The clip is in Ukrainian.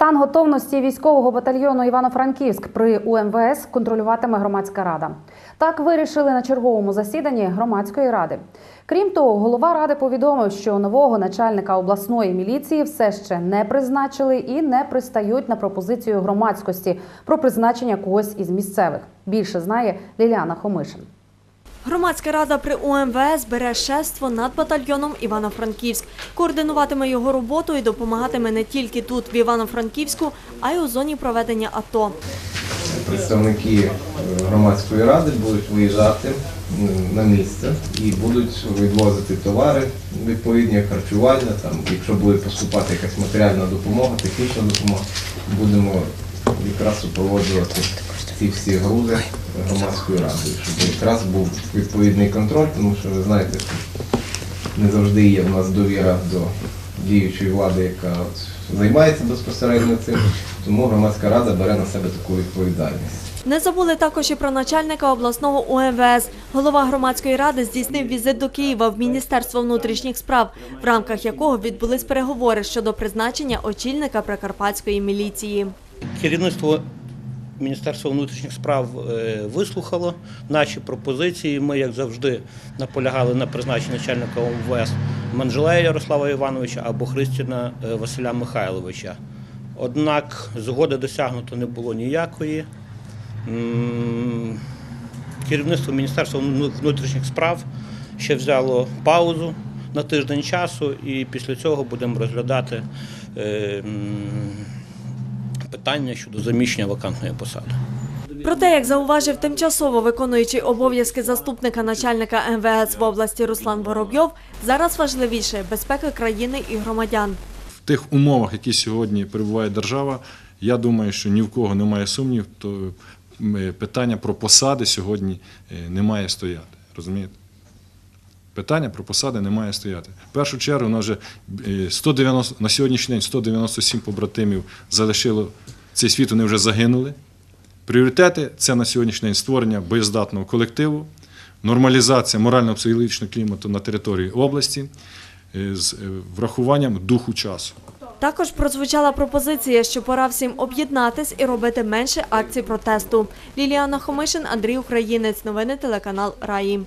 Стан готовності військового батальйону Івано-Франківськ при УМВС контролюватиме громадська рада. Так вирішили на черговому засіданні громадської ради. Крім того, голова ради повідомив, що нового начальника обласної міліції все ще не призначили і не пристають на пропозицію громадськості про призначення когось із місцевих. Більше знає Ліліана Хомишин. Громадська рада при УМВС бере шефство над батальйоном Івано-Франківськ, координуватиме його роботу і допомагатиме не тільки тут, в Івано-Франківську, а й у зоні проведення АТО. Представники е, громадської ради будуть виїжджати на місце і будуть відвозити товари, відповідні харчування. Там, якщо буде поступати якась матеріальна допомога, технічна допомога, будемо якраз супроводжувати ці всі грузи громадською радою, щоб якраз був відповідний контроль, тому що ви знаєте, не завжди є в нас довіра до діючої влади, яка от займається безпосередньо цим. Тому громадська рада бере на себе таку відповідальність. Не забули також і про начальника обласного УМВС. Голова громадської ради здійснив візит до Києва в Міністерство внутрішніх справ, в рамках якого відбулись переговори щодо призначення очільника прикарпатської міліції. Керівництво Міністерства внутрішніх справ е, вислухало наші пропозиції. Ми, як завжди, наполягали на призначенні начальника ОМВС Манжелея Ярослава Івановича або Христіна е, Василя Михайловича. Однак згоди досягнуто не було ніякої. Керівництво Міністерства внутрішніх справ ще взяло паузу на тиждень часу, і після цього будемо розглядати е, питання щодо заміщення вакантної посади. Проте, як зауважив тимчасово виконуючий обов'язки заступника начальника МВС в області Руслан Воробйов, зараз важливіше безпека країни і громадян. в тих умовах, які сьогодні перебуває держава, я думаю, що ні в кого немає сумнів, то питання про посади сьогодні е, не має стояти. Розумієте? Питання про посади не має стояти. В першу чергу, у нас вже е, 190, на сьогоднішній день 197 побратимів залишило цей світ, вони вже загинули. Пріоритети це на сьогоднішній день створення боєздатного колективу, нормалізація морально-психологічного клімату на території області е, з е, врахуванням духу часу. Також прозвучала пропозиція, що пора всім об'єднатись і робити менше акцій протесту. Ліліана Хомишин, Андрій Українець. Новини телеканал Раї.